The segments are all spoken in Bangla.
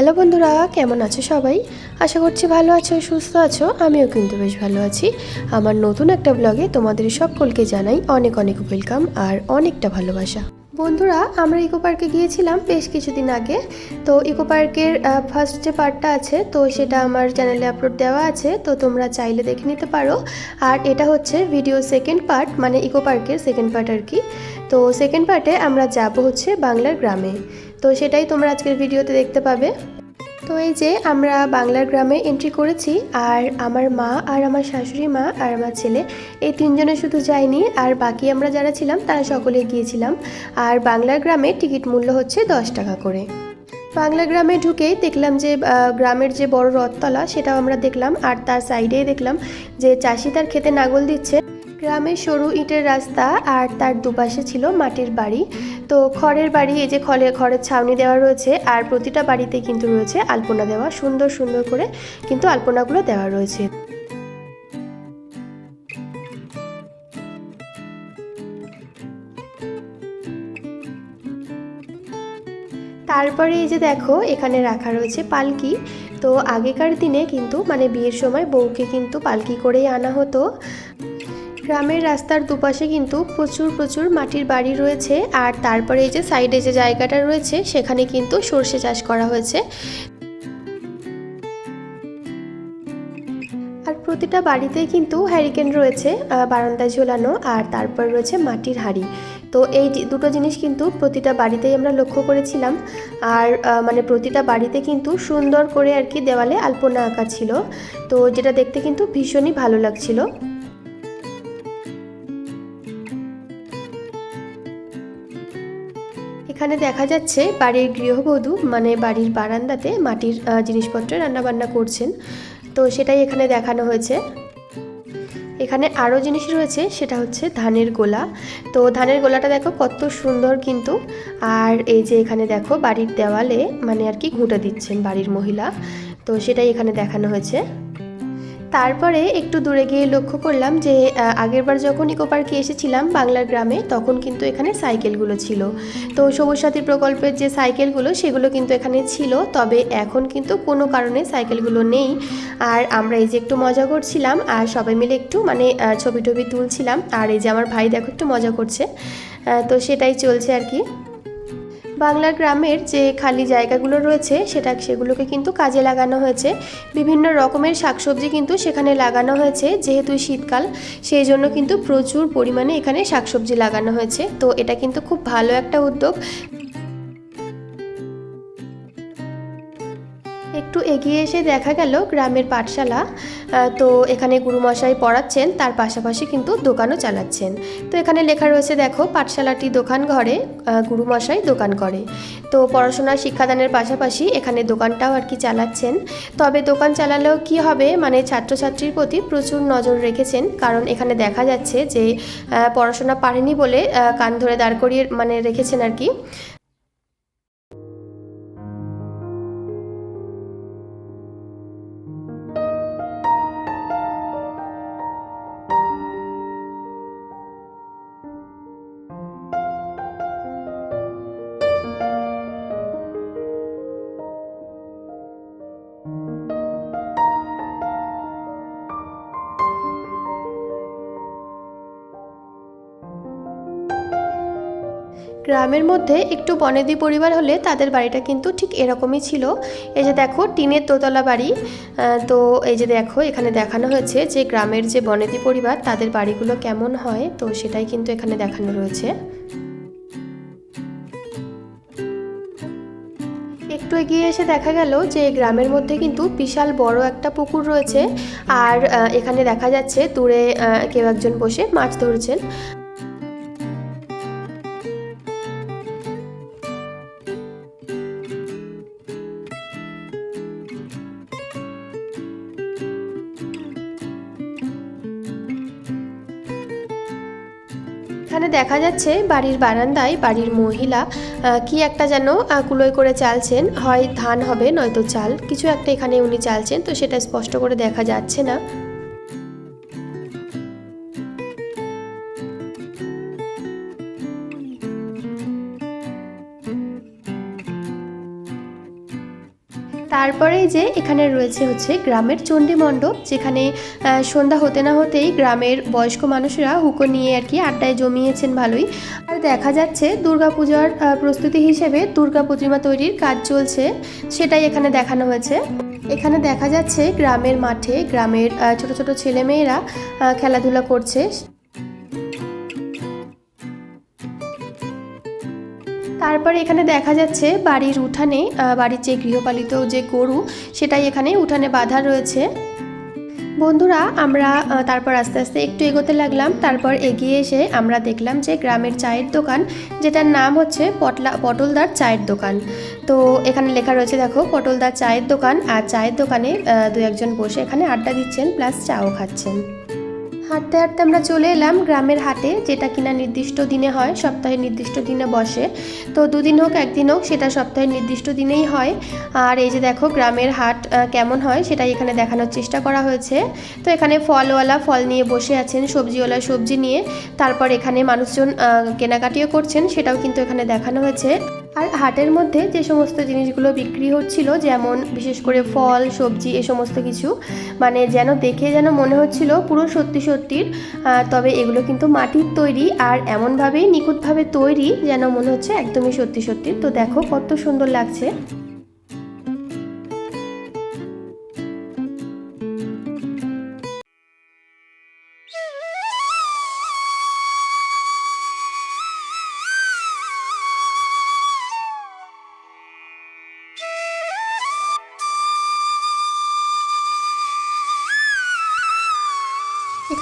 হ্যালো বন্ধুরা, কেমন আছো সবাই? আশা করছি ভালো আছো, সুস্থ আছো, আমিও কিন্তু বেশ ভালো আছি। আমার নতুন একটা ব্লগে তোমাদের সকলকে জানাই অনেক অনেক ওয়েলকাম আর অনেকটা ভালোবাসা। বন্ধুরা, আমরা ইকো পার্কে গিয়েছিলাম বেশ কিছুদিন আগে। তো ইকো পার্কের ফার্স্ট যে পার্টটা আছে, তো সেটা আমার চ্যানেলে আপলোড দেওয়া আছে, তো তোমরা চাইলে দেখে নিতে পারো। আর এটা হচ্ছে ভিডিও সেকেন্ড পার্ট মানে ইকো পার্কের সেকেন্ড পার্ট আর কি তো সেকেন্ড পার্টে আমরা যাব হচ্ছে বাংলার গ্রামে। তো সেটাই তোমরা আজকের ভিডিওতে দেখতে পাবে। তো এই যে আমরা বাংলার গ্রামে এন্ট্রি করেছি আর আমার মা আর আমার শাশুড়ি মা আর আমার ছেলে, এই তিনজনে শুধু যায়নি আর বাকি আমরা যারা ছিলাম তারা সকলে গিয়েছিলাম। আর বাংলার গ্রামে টিকিট মূল্য হচ্ছে দশ টাকা করে। বাংলা গ্রামে ঢুকেই দেখলাম যে গ্রামের যে বড় রথতলা সেটাও আমরা দেখলাম আর তার সাইডেই দেখলাম যে চাষি তার খেতে নাগল দিচ্ছে গ্রামের সরু ইটের রাস্তা আর তার দুপাশে ছিল মাটির বাড়ি। তো খড়ের বাড়ি, এই যে খলে, খড়ের ছাউনি দেওয়া রয়েছে আর প্রতিটা বাড়িতে কিন্তু রয়েছে আলপনা দেওয়া, সুন্দর সুন্দর করে কিন্তু আলপনাগুলো দেওয়া রয়েছে। তারপরে এই যে দেখো, এখানে রাখা রয়েছে পালকি। তো আগেকার দিনে কিন্তু মানে বিয়ের সময় বউকে কিন্তু পালকি করেই আনা হতো। গ্রামের রাস্তার দুপাশে কিন্তু প্রচুর প্রচুর মাটির বাড়ি রয়েছে আর তারপরে এই যে সাইডে যে জায়গাটা রয়েছে, সেখানে কিন্তু সর্ষে চাষ করা হয়েছে। আর প্রতিটা বাড়িতেই কিন্তু হ্যারিকেন রয়েছে বারান্দায় ঝোলানো আর তারপর রয়েছে মাটির হাঁড়ি। তো এই দুটো জিনিস কিন্তু প্রতিটা বাড়িতেই আমরা লক্ষ্য করেছিলাম। আর মানে প্রতিটা বাড়িতে কিন্তু সুন্দর করে আর কি দেওয়ালে আলপনা আঁকা ছিল। তো যেটা দেখতে কিন্তু ভীষণই ভালো লাগছিল। এখানে দেখা যাচ্ছে বাড়ির গৃহবধূ মানে বাড়ির বারান্দাতে মাটির জিনিসপত্র রান্নাবান্না করছেন। তো সেটাই এখানে দেখানো হয়েছে। এখানে আরও জিনিস রয়েছে, সেটা হচ্ছে ধানের গোলা। তো ধানের গোলাটা দেখো কত সুন্দর কিন্তু। আর এই যে এখানে দেখো বাড়ির দেওয়ালে মানে আর কি ঘুঁটে দিচ্ছেন বাড়ির মহিলা। তো সেটাই এখানে দেখানো হয়েছে। তারপরে একটু দূরে গিয়ে লক্ষ্য করলাম যে আগেরবার যখন ইকো পার্কে এসেছিলাম বাংলার গ্রামে, তখন কিন্তু এখানে সাইকেলগুলো ছিল। তো সবুজ সাথী প্রকল্পের যে সাইকেলগুলো, সেগুলো কিন্তু এখানে ছিল, তবে এখন কিন্তু কোনো কারণে সাইকেলগুলো নেই। আর আমরা এই যে একটু মজা করছিলাম, আর সবাই মিলে একটু মানে ছবি টবি তুলছিলাম। আর এই যে আমার ভাই দেখো একটু মজা করছে। তো সেটাই চলছে আর কি। বাংলা গ্রামের যে খালি জায়গাগুলো রয়েছে, সেটা সেগুলোকে কিন্তু কাজে লাগানো হয়েছে। বিভিন্ন রকমের শাকসবজি কিন্তু সেখানে লাগানো হয়েছে, যেহেতু শীতকাল, সেই জন্য কিন্তু প্রচুর পরিমাণে এখানে শাকসবজি লাগানো হয়েছে। তো এটা কিন্তু খুব ভালো একটা উদ্যোগ। এগিয়ে এসে দেখা গেল গ্রামের পাঠশালা। তো এখানে গুরুমশাই পড়াচ্ছেন, তার পাশাপাশি কিন্তু দোকানও চালাচ্ছেন। তো এখানে লেখা রয়েছে, দেখো, পাঠশালাটি দোকান ঘরে গুরুমশাই দোকান করে। তো পড়াশোনার শিক্ষাদানের পাশাপাশি এখানে দোকানটাও আর কি চালাচ্ছেন। তবে দোকান চালালেও কি হবে মানে ছাত্রছাত্রীর প্রতি প্রচুর নজর রেখেছেন, কারণ এখানে দেখা যাচ্ছে যে পড়াশোনা পারেনি বলে কান ধরে দাঁড় করিয়ে মানে রেখেছেন আর কি। গ্রামের মধ্যে একটু বনেদি পরিবার হলে তাদের বাড়িটা কিন্তু ঠিক এরকমই ছিল। এই যে দেখো, টিনের দোতলা বাড়ি। তো এই যে দেখো, এখানে দেখানো হয়েছে যে গ্রামের যে বনেদি পরিবার, তাদের বাড়িগুলো কেমন হয়, তো সেটাই কিন্তু এখানে দেখানো রয়েছে। একটু এগিয়ে এসে দেখা গেল যে গ্রামের মধ্যে কিন্তু বিশাল বড় একটা পুকুর রয়েছে। আর এখানে দেখা যাচ্ছে দূরে কেউ একজন বসে মাছ ধরছেন। এখানে দেখা যাচ্ছে বাড়ির বারান্দায় বাড়ির মহিলা কি একটা যেন কুলোয় করে চালছেন। হয় ধান হবে, নয়তো চাল। কিছু একটা এখানে উনি চালছেন, তো সেটা স্পষ্ট করে দেখা যাচ্ছে না। তারপরেই যে এখানে রয়েছে হচ্ছে গ্রামের চণ্ডী মণ্ডপ, যেখানে সন্ধ্যা হতে না হতেই গ্রামের বয়স্ক মানুষরা হুকো নিয়ে আর কি আড্ডায় জমিয়েছেন ভালোই। আর দেখা যাচ্ছে দুর্গাপূজার প্রস্তুতি হিসেবে দুর্গা প্রতিমা তৈরির কাজ চলছে, সেটাই এখানে দেখানো হয়েছে। এখানে দেখা যাচ্ছে গ্রামের মাঠে গ্রামের ছোট ছোট ছেলেমেয়েরা খেলাধুলা করছে। তারপরে এখানে দেখা যাচ্ছে বাড়ির উঠানে বাড়ির যে গৃহপালিত যে গরু, সেটাই এখানে উঠানে বাঁধা রয়েছে। বন্ধুরা, আমরা তারপর আস্তে আস্তে একটু এগোতে লাগলাম। তারপর এগিয়ে এসে আমরা দেখলাম যে গ্রামের চায়ের দোকান, যেটার নাম হচ্ছে পটলা, পটলদার চায়ের দোকান। তো এখানে লেখা রয়েছে, দেখো, পটলদার চায়ের দোকান। আর চায়ের দোকানে দু একজন বসে এখানে আড্ডা দিচ্ছেন, প্লাস চাও খাচ্ছেন। হাঁটতে হাঁটতে আমরা চলে এলাম গ্রামের হাটে, যেটা কিনা নির্দিষ্ট দিনে হয়, সপ্তাহে নির্দিষ্ট দিনে বসে। তো দুদিন হোক, একদিন হোক, সেটা সপ্তাহের নির্দিষ্ট দিনেই হয়। আর এই যে দেখো, গ্রামের হাট কেমন হয়, সেটাই এখানে দেখানোর চেষ্টা করা হয়েছে। তো এখানে ফলওয়ালা ফল নিয়ে বসে আছেন, সবজিওয়ালা সবজি নিয়ে। তারপর এখানে মানুষজন কেনাকাটিও করছেন, সেটাও কিন্তু এখানে দেখানো হয়েছে। আর হাটের মধ্যে যে সমস্ত জিনিসগুলো বিক্রি হচ্ছিল, যেমন বিশেষ করে ফল, সবজি, এ সমস্ত কিছু মানে যেন দেখে যেন মনে হচ্ছিল পুরো সত্যি সত্যির তবে এগুলো কিন্তু মাটির তৈরি আর এমনভাবেই নিখুঁতভাবে তৈরি যেন মনে হচ্ছে একদমই সত্যি সত্যি তো দেখো কত সুন্দর লাগছে।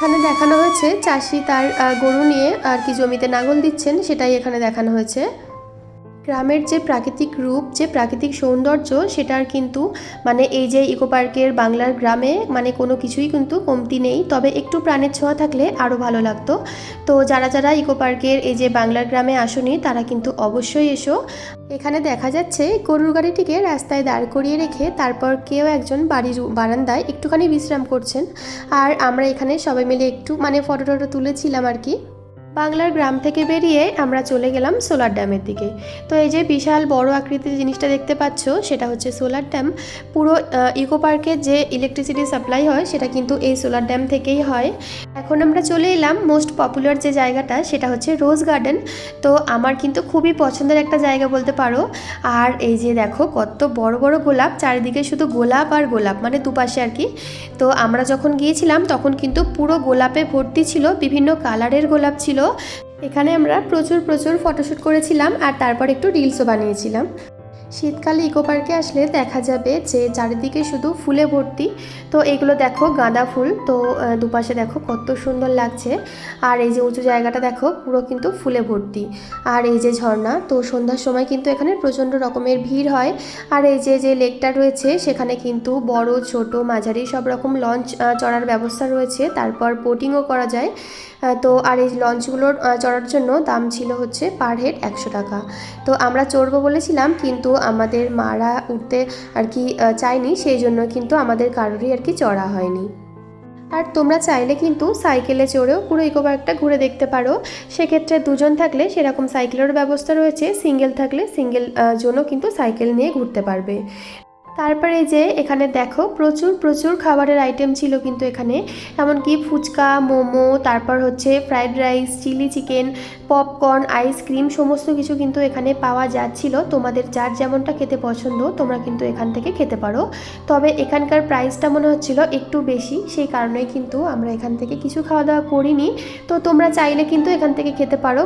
এখানে দেখানো হয়েছে, চাষি তার গরু নিয়ে আর কি জমিতে নাঙল দিচ্ছেন, সেটাই এখানে দেখানো হয়েছে। গ্রামের যে প্রাকৃতিক রূপ, যে প্রাকৃতিক সৌন্দর্য, সেটার কিন্তু মানে এই যে ইকো পার্কের বাংলার গ্রামে মানে কোনো কিছুই কিন্তু কমতি নেই। তবে একটু প্রাণের ছোঁয়া থাকলে আরও ভালো লাগতো। তো যারা যারা ইকো পার্কের এই যে বাংলার গ্রামে আসনি, তারা কিন্তু অবশ্যই এসো। এখানে দেখা যাচ্ছে গরুর গাড়িটিকে রাস্তায় দাঁড় করিয়ে রেখে তারপর কেউ একজন বাড়ির বারান্দায় একটুখানি বিশ্রাম করছেন। আর আমরা এখানে সবাই মিলে একটু মানে ফটো টটো তুলেছিলাম আর কি। বাংলার গ্রাম থেকে বেরিয়ে আমরা চলে গেলাম সোলার ড্যামের দিকে। তো এই যে বিশাল বড় আকৃতির জিনিসটা দেখতে পাচ্ছ, সেটা হচ্ছে সোলার ড্যাম। পুরো ইকো পার্কের যে ইলেকট্রিসিটি সাপ্লাই হয়, সেটা কিন্তু এই সোলার ড্যাম থেকেই হয়। এখন আমরা চলে এলাম মোস্ট পপুলার যে জায়গাটা, সেটা হচ্ছে রোজ গার্ডেন তো আমার কিন্তু খুবই পছন্দের একটা জায়গা বলতে পারো। আর এই যে দেখো কত বড় বড় গোলাপ, চারিদিকে শুধু গোলাপ আর গোলাপ মানে দুপাশে আর কি। তো আমরা যখন গিয়েছিলাম, তখন কিন্তু পুরো গোলাপে ভর্তি ছিল, বিভিন্ন কালারের গোলাপ ছিল। এখানে আমরা প্রচুর প্রচুর ফটোশ্যুট করেছিলাম, আর তারপর একটু রিলসও বানিয়েছিলাম। শীতকালে ইকো পার্কে আসলে দেখা যাবে যে চারিদিকে শুধু ফুলে ভর্তি। তো এগুলো দেখো গাঁদা ফুল। তো দুপাশে দেখো কত সুন্দর লাগছে। আর এই যে উঁচু জায়গাটা দেখো পুরো কিন্তু ফুলে ভর্তি। আর এই যে ঝর্ণা, তো সন্ধ্যার সময় কিন্তু এখানে প্রচণ্ড রকমের ভিড় হয়। আর এই যে যে লেকটা রয়েছে, সেখানে কিন্তু বড়, ছোট, মাঝারি সব রকম লঞ্চ চড়ার ব্যবস্থা রয়েছে। তারপর বোটিংও করা যায়। তো আর এই লঞ্চগুলোর চড়ার জন্য দাম ছিল হচ্ছে পার হেড একশো টাকা। তো আমরা চড়বো বলেছিলাম, কিন্তু আমাদের মারা উঠতে আর কি চায়নি, সেই জন্য কিন্তু আমাদের কারোরই আর কি চড়া হয়নি। আর তোমরা চাইলে কিন্তু সাইকেলে চড়েও পুরো ইকো পার্কটা ঘুরে দেখতে পারো। সেক্ষেত্রে দুজন থাকলে সেরকম সাইকেলেরও ব্যবস্থা রয়েছে সিঙ্গেল থাকলে সিঙ্গেল জনও কিন্তু সাইকেল নিয়ে ঘুরতে পারবে। তারপরে যে এখানে দেখো প্রচুর প্রচুর খাবারের আইটেম ছিল কিন্তু এখানে। এমনকি ফুচকা, মোমো, তারপর হচ্ছে fried rice chilli chicken popcorn ice cream সমস্ত কিছু কিন্তু এখানে পাওয়া যাচ্ছিল। তোমাদের যার যেমনটা খেতে পছন্দ, তোমরা কিন্তু এখান থেকে খেতে পারো। তবে এখানকার প্রাইসটা মনে হচ্ছিল একটু বেশি, সেই কারণে কিন্তু আমরা এখান থেকে কিছু খাওয়া দাওয়া করিনি। তো তোমরা চাইলে কিন্তু এখান থেকে খেতে পারো।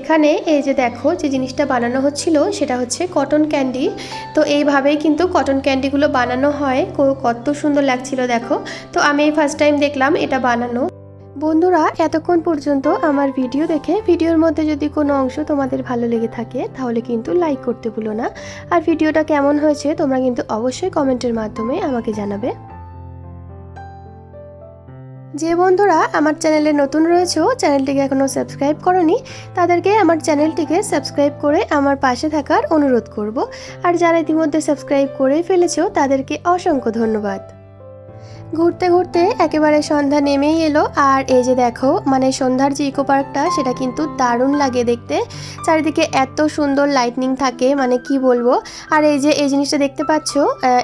এখানে এই যে দেখো যে জিনিসটা বানানো হচ্ছিল, সেটা হচ্ছে কটন ক্যান্ডি তো এইভাবেই কিন্তু কটন ক্যান্ডিগুলো বানানো হয়। কত সুন্দর লাগছিল দেখো। তো আমি এই ফার্স্ট টাইম দেখলাম এটা বানানো। বন্ধুরা, এতক্ষণ পর্যন্ত আমার ভিডিও দেখে ভিডিওর মধ্যে যদি কোনো অংশ তোমাদের ভালো লেগে থাকে, তাহলে কিন্তু লাইক করতে ভুলো না। আর ভিডিওটা কেমন হয়েছে, তোমরা কিন্তু অবশ্যই কমেন্টের মাধ্যমে আমাকে জানাবে। যে বন্ধুরা আমার চ্যানেলে নতুন রয়েছেও চ্যানেলটিকে এখনও সাবস্ক্রাইব করনি, তাদেরকে আমার চ্যানেলটিকে সাবস্ক্রাইব করে আমার পাশে থাকার অনুরোধ করব। আর যারা ইতিমধ্যে সাবস্ক্রাইব করে ফেলেছেও তাদেরকে অসংখ্য ধন্যবাদ। ঘুরতে ঘুরতে একেবারে সন্ধ্যা নেমেই এলো। আর এই যে দেখো মানে সন্ধ্যার যে ইকো পার্কটা সেটা কিন্তু দারুণ লাগে দেখতে। চারিদিকে এত সুন্দর লাইটনিং থাকে মানে কি বলব? আর এই যে, এই জিনিসটা দেখতে পাচ্ছ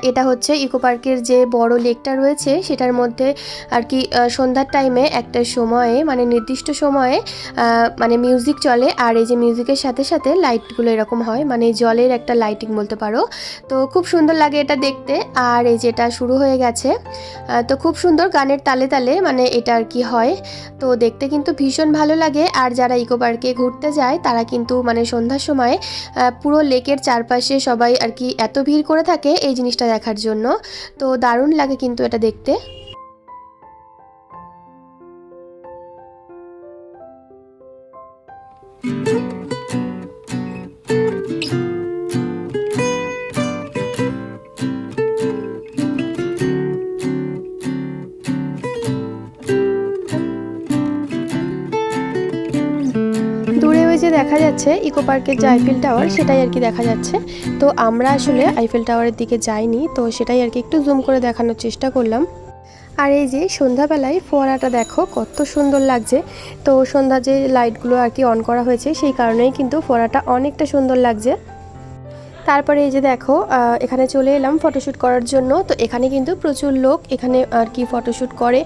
এটা হচ্ছে ইকো পার্কের যে বড় লেকটা রয়েছে, সেটার মধ্যে আর কি সন্ধ্যার টাইমে একটা সময়ে মানে নির্দিষ্ট সময়ে মানে মিউজিক চলে। আর এই যে মিউজিকের সাথে সাথে লাইটগুলো এরকম হয় মানে জলের একটা লাইটিং বলতে পারো। তো খুব সুন্দর লাগে এটা দেখতে। আর এই যেটা শুরু হয়ে গেছে তো খুব সুন্দর গানের তালে তালে মানে এটা আর কি হয়। তো দেখতে কিন্তু ভীষণ ভালো লাগে। আর যারা ইকো পার্কে ঘুরতে যায়, তারা কিন্তু মানে সন্ধ্যার সময় পুরো লেকের চারপাশে সবাই আর কি এত ভিড় করে থাকে এই জিনিসটা দেখার জন্য। তো দারুণ লাগে কিন্তু এটা দেখতে। যাচ্ছে ইকো পার্কের যে আইফেল টাওয়ার সেটাই আর কি দেখা যাচ্ছে। তো আমরা আসলে আইফেল টাওয়ারের দিকে যাইনি, তো সেটাই আর কি একটু জুম করে দেখানোর চেষ্টা করলাম। আর এই যে সন্ধ্যাবেলায় ফোয়ারাটা দেখো, কত সুন্দর লাগছে। তো সন্ধ্যা যে লাইটগুলো আর কি অন করা হয়েছে, সেই কারণেই কিন্তু ফোয়ারাটা অনেকটা সুন্দর লাগছে। তারপরে এই যে দেখো এখানে চলে এলাম ফটোশ্যুট করার জন্য। তো এখানে কিন্তু প্রচুর লোক এখানে আর কি ফটোশ্যুট করে।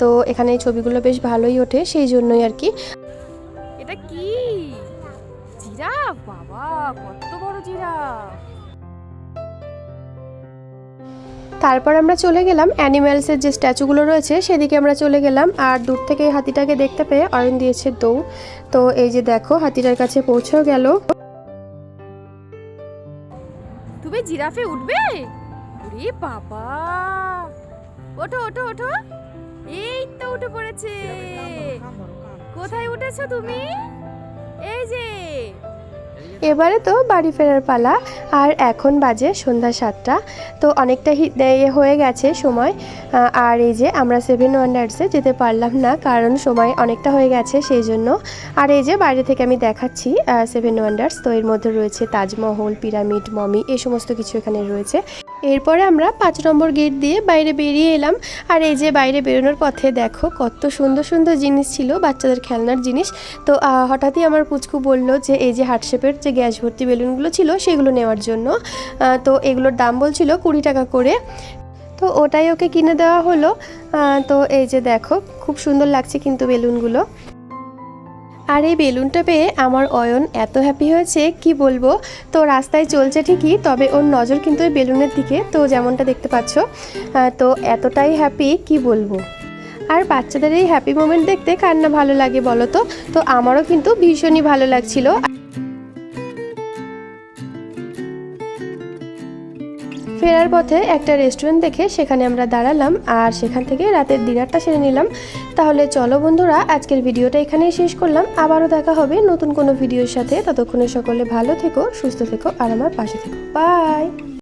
তো এখানে ছবিগুলো বেশ ভালোই ওঠে, সেই জন্যই আর কি তারপর আমরা চলে গেলাম অ্যানিম্যালসের যে স্ট্যাচুগুলো রয়েছে সেদিকে আমরা চলে গেলাম। আর দূর থেকে এই হাতিটাকে দেখতে পেয়ে অয়ন দিয়েছে দৌড়। তো এই যে দেখো হাতিটার কাছে পৌঁছেও গেল। তুমি জিরাফে উঠবে? ওরে বাবা! ওঠো ওঠো ওঠো। এই তো উঠে পড়েছে। কোথায় উঠেছো তুমি? এই যে। এবারে তো বাড়ি ফেরার পালা, আর এখন বাজে সন্ধ্যা সাতটা। তো অনেকটা হয়ে গেছে সময় আর এই যে আমরা সেভেন ওয়ান্ডার্সে যেতে পারলাম না, কারণ সময় অনেকটা হয়ে গেছে সেই জন্য। আর এই যে বাইরে থেকে আমি দেখাচ্ছি সেভেন ওয়ান্ডার্স তো এর মধ্যে রয়েছে তাজমহল, পিরামিড, মমি, এই সমস্ত কিছু এখানে রয়েছে। এরপরে আমরা পাঁচ নম্বর গেট দিয়ে বাইরে বেরিয়ে এলাম। আর এই যে বাইরে বেরোনোর পথে দেখো, কত সুন্দর সুন্দর জিনিস ছিল, বাচ্চাদের খেলনার জিনিস। তো হঠাৎই আমার পুচকু বলল যে, এই যে হার্ট শেপের যে গ্যাস ভর্তি বেলুনগুলো ছিল, সেগুলো নেওয়ার জন্য। তো এগুলোর দাম বলছিল কুড়ি টাকা করে। তো ওটাই ওকে কিনে দেওয়া হলো। তো এই যে দেখো, খুব সুন্দর লাগছে কিন্তু বেলুনগুলো। আর এই বেলুনটা পেয়ে আমার অয়ন এত হ্যাপি হয়েছে, কি বলব? তো রাস্তায় চলছে ঠিকই, তবে ওর নজর কিন্তু ওই বেলুনের দিকে, তো যেমনটা দেখতে পাচ্ছ তো এতটাই হ্যাপি কি বলব? আর বাচ্চাদের এই হ্যাপি মোমেন্ট দেখতে কার না ভালো লাগে বলো তো? তো আমারও কিন্তু ভীষণই ভালো লাগছিল। ফেরার পথে একটা রেস্টুরেন্ট দেখে সেখানে আমরা দাঁড়ালাম আর সেখান থেকে রাতের ডিনারটা সেরে নিলাম। তাহলে চলো বন্ধুরা, আজকের ভিডিওটা এখানেই শেষ করলাম। আবারও দেখা হবে নতুন কোনো ভিডিওর সাথে। ততক্ষণে সকলে ভালো থেকো, সুস্থ থেকো আর আমার পাশে থেকো। বাই